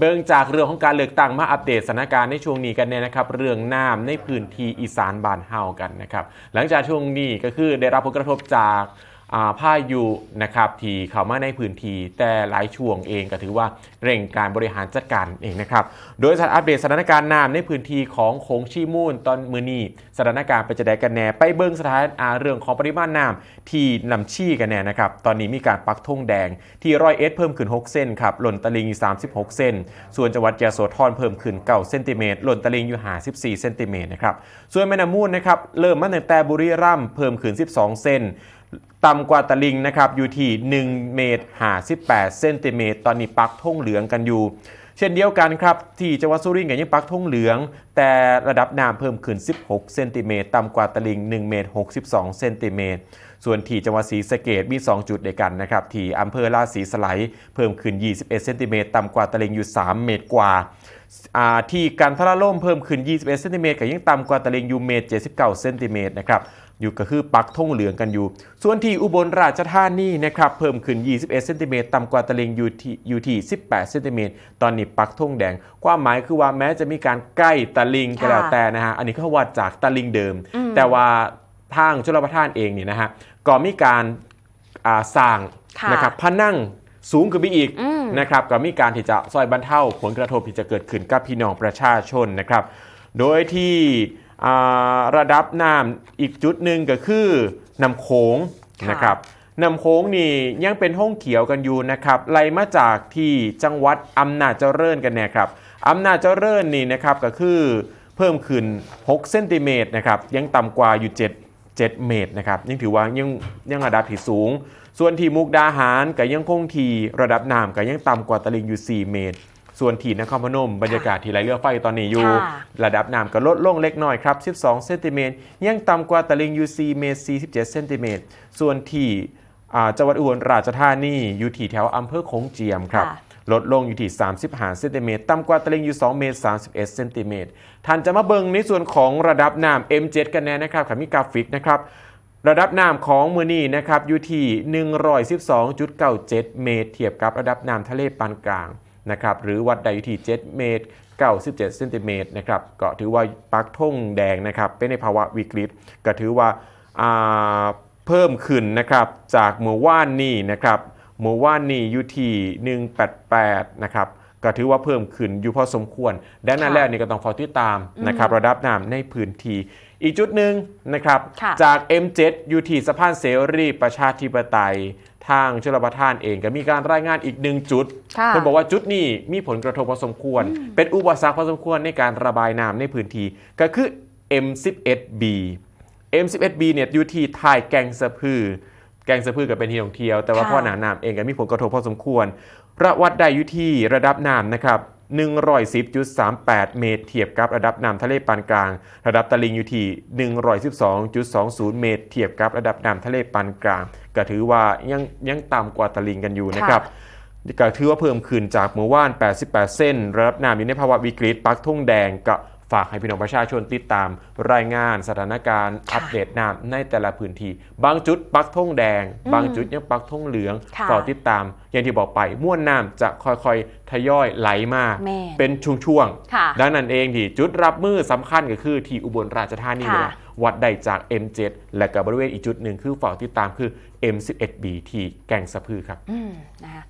เบิ่งจากเรื่องของการเลือกตั้งมาอัปเดตสถานการณ์ในช่วงนี้กันเนี่ยนะครับ เรื่องน้ำในพื้นที่อีสานบ้านเฮากันนะครับ หลังจากช่วงนี้ก็คือได้รับผลกระทบจาก พายุนะครับที่เข้ามาในพื้นที่แต่หลายช่วงเองก็ถือว่าเร่งการบริหารจัดการเองนะครับ โดยสถานอัปเดตสถานการณ์น้ำในพื้นที่ของโขงชีมูลตอนมือนี้สถานการณ์เป็นจะได้กันแน่ไปเบิ้งสถานาเรื่องของปริมาณน้ำที่ลำชี่กันแน่นะครับ ตอนนี้มีการปักธงแดงที่ร้อยเอสเพิ่มขึ้น 6 เส้นครับหล่นตะลิงอยู่36 เส้น ส่วนจังหวัดยะโสธรเพิ่มขึ้น9เซนติเมตรหล่นตะลิงอยู่54เซนติเมตรนะครับส่วนแม่น้ำมูลนะครับเริ่มมาตั้งแต่บุรีรัมย์เพิ่มขึ้น 12 เส้น ต่ำกว่าตะลิงนะครับอยู่ที่1เมตร58เซนติเมตรตอนนี้ปักธงเหลืองกันอยู่ เช่นเดียวกันครับ ที่จังหวัดสุรินทร์ก็ยังปักธงเหลือง แต่ระดับน้ำเพิ่มขึ้น 16เซนติเมตรต่ำกว่าตะลิง1เมตร62เซนติเมตรส่วนที่จังหวัดศรีสะเกดมี 2 จุดเด้วยกันนะครับที่อำเภอราศีสไลเพิ่มขึ้น 21เซนติเมตรต่ำกว่าตะลิงอยู่ 3 เมตรกว่า ที่กันทราล่มเพิ่มขึ้น 21เซนติเมตรก็ยังต่ำกว่าตะลิงอยู่เมตร 79เซนติเมตรนะครับอยู่ก็คือปักธงเหลืองกันอยู่ ส่วนที่อุบลราชธานีนะครับเพิ่มขึ้น 21เซนติเมตรต่ำกว่าตะลิงอยู่ที่อยู่ที่ 18เซนติเมตรตอนนี้ปักธงแดง ความหมายคือว่าแม้จะมีการใกล้ตะลิงก็แล้วค่ะแต่นะฮะอันนี้เขาวัดจากตะลิงเดิมอืมแต่ว่าทางชลประทานเองเนี่ยนะฮะก็มีการอ่าสร้างค่ะนะครับพนังสูงขึ้นไปอีกอืม นะครับก็มีการที่จะซอยบรรเทาผลกระทบที่จะเกิดขึ้นกับพี่น้องประชาชนนะครับ โดยที่อ่าระดับน้ำอีกจุดหนึ่งก็คือน้ำโขงค่ะนะครับน้ำโขงนี่ยังเป็นห้องเขียวกันอยู่นะครับไล่มาจากที่จังหวัดอำนาจเจริญกันเนี่ยครับอำนาจเจริญนี่นะครับก็คือเพิ่มขึ้น 6 เซนติเมตรนะครับยังต่ำกว่าอยู่ 7 7 เมตรนะครับยังถือว่ายังยังระดับที่สูง ส่วนที่มุกดาหารก็ยังคงทีระดับน้ำก็ยังต่ำกว่าตลิ่งอยู่ 4 เมตร ส่วนที่นครพนมบรรยากาศที่ไหลเรือไฟตอนนี้อยู่ค่ะระดับน้ำก็ลดลงเล็กน้อยครับ 12 เซนติเมตรยังต่ำกว่าตลิ่งอยู่ 4 เมตร 47 เซนติเมตรส่วนที่อ่าจังหวัดอุบลราชธานีอยู่ที่แถวอำเภอโขงเจียมครับค่ะ ลดลงอยู่ที่ 35เซนติเมตรต่ำกว่าตลิ่งอยู่ 2 เมตร 31เซนติเมตรท่านจะมาเบิงในส่วนของระดับน้ำ M7 กันแน่นะครับขับมีกราฟิกนะครับระดับน้ำของมือนี้นะครับอยู่ที่ 112.97 เมตร เทียบกับระดับน้ำทะเลปานกลางนะครับหรือวัดใดอยู่ที่ 7 เมตร 97เซนติเมตรนะครับก็ถือว่าปักธงแดงนะครับเป็นในภาวะวิกฤตก็ถือว่าาเพิ่มขึ้นนะครับจากเมื่อว่านนี้นะครับ เมื่อว่านนี้อยู่ที่188นะครับก็ถือว่าเพิ่มขึ้นอยู่พอสมควรดังนั้นค่ะแล้วนี่ก็ต้องเฝ้าติดตามนะครับระดับน้ำในพื้นที่อีกจุดหนึ่งนะครับค่ะจาก M7 อยู่ที่สะพานเสรีประชาธิปไตย ทางชลประทานเองก็มีการรายงานอีกหนึ่งจุดค่ะเพิ่นบอกว่าจุดนี้มีผลกระทบพอสมควร เป็นอุปสรรคพอสมควรในการระบายน้ำในพื้นที่ก็คือ M11B M11B เนี่ยอยู่ที่ท้ายแกงสะพือ แกงสะพือก็เป็นที่ท่องเที่ยว แต่ว่าพ่อหนาน้ำเองก็มีผลกระทบพอสมควรระวัดได้อยู่ที่ระดับน้ำนะครับ110.38 เมตร เทียบกับระดับน้ำทะเลปานกลาง ระดับตลิ่งอยู่ที่ 112.20 เมตร เทียบกับระดับน้ำทะเลปานกลาง ก็ถือว่ายังยังต่ำกว่าตลิงกันอยู่นะครับก็ถือว่าเพิ่มขึ้นจากเมื่อวาน 88 เส้น ระดับน้ำอยู่ในภาวะวิกฤตปักทุ่งแดงก็ ฝากให้พี่น้องประชาชนติดตามรายงานสถานการณ์ค่ะอัปเดตน้ำในแต่ละพื้นที่ บางจุดปักทุ่งแดงอืมบางจุดยังปักทุ่งเหลืองค่ะฝากติดตาม อย่างที่บอกไปม่วนน้ำจะค่อยๆ ทยอยไหลมาแม่นเป็นช่วงค่ะๆดังนั้นเองที่จุดรับมือสำคัญก็คือที่อุบลราชธานีค่ะเลยวัดได้จาก M7 และกับบริเวณอีกจุดหนึ่งคือฝากติดตามคือ M11B ที่แก่งสะพือครับอืมนะคะ